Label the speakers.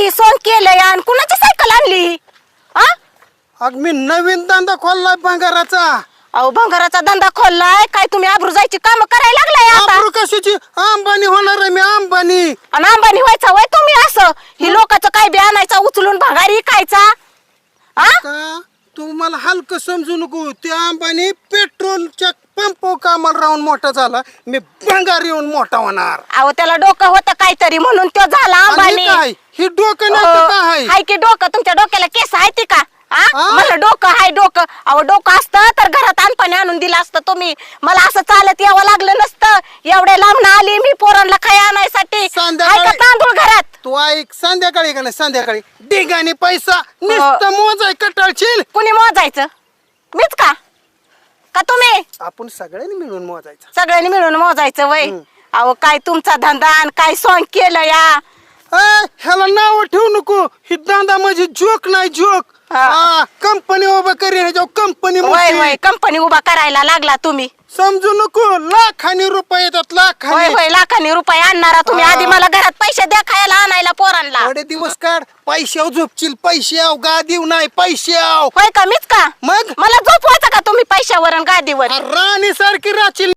Speaker 1: ही सोन केलंय आणि कुणाची सायकल आणली?
Speaker 2: अग मी नवीन धंदा खोललाय भंगाराचा.
Speaker 1: अहो भंगाराचा धंदा खोललाय? काय तुम्ही आबरू जायची काम करायला लागलाय आता?
Speaker 2: आबरू कशाची? अंबानी होणार आहे मी अंबानी.
Speaker 1: आणि अंबानी व्हायचा वय तुम्ही असं. ही लोकांचं काय बी आणायचा उचलून भंगारी
Speaker 2: का तू मला हलकं समजू नको. त्या अंबानी पेट्रोलच्या पंप कामाला राहून मोठा झाला. मी भंगार येऊन मोठा होणार.
Speaker 1: अहो त्याला डोकं होतं काहीतरी म्हणून तो झाला
Speaker 2: आणि
Speaker 1: अंबानी.
Speaker 2: काय? ही डोकं नाही काय?
Speaker 1: हाय की डोकं? तुमच्या डोक्याला केस आहे ती का? आ?
Speaker 2: आ?
Speaker 1: मला डोकं हाय डोकं. अहो डोकं असतं तर घरात आणपाणी आणून दिलं असतं तुम्ही. मला असं चालत यावं लागलं नसतं. एवढे लांब आली मी पोरांना खाय आणायसाठी.
Speaker 2: संध्याकाळी- तू ऐक संध्याकाळी का नाही संध्याकाळी? डिगाने पैसा नुसतं मोजाय कटाळशील
Speaker 1: कुणी मोजायचं? मीच का? का तुम्ही?
Speaker 2: आपण सगळ्यांनी मिळून मोजायचं.
Speaker 1: सगळ्यांनी मिळून मोजायचं वय. अहो काय तुमचा धंदा आणि काय सॉंग केलं या?
Speaker 2: ए, ह्याला नाव ठेवू नको. ही दांदा म्हणजे जोक नाही जोक.
Speaker 1: हा.
Speaker 2: कंपनी उभा ह्याच्यावर कंपनी
Speaker 1: वय वय कंपनी उभा करायला लागला तुम्ही.
Speaker 2: समजू नको. लाखानी रुपये येतात
Speaker 1: होय
Speaker 2: लाखानी
Speaker 1: होय लाखांनी रुपये आणणारा तुम्ही. आधी मला घरात पैसे द्या खायला आणायला पोरांना.
Speaker 2: थोडे दिवस काढ. पैशाव झोपशील पैसे आव गादीव नाही पैसे आव.
Speaker 1: होय का मीच का?
Speaker 2: मग?
Speaker 1: मला झोपवायचं का तुम्ही पैशावर आणि गादीवर?
Speaker 2: राणी सारखी राहशील.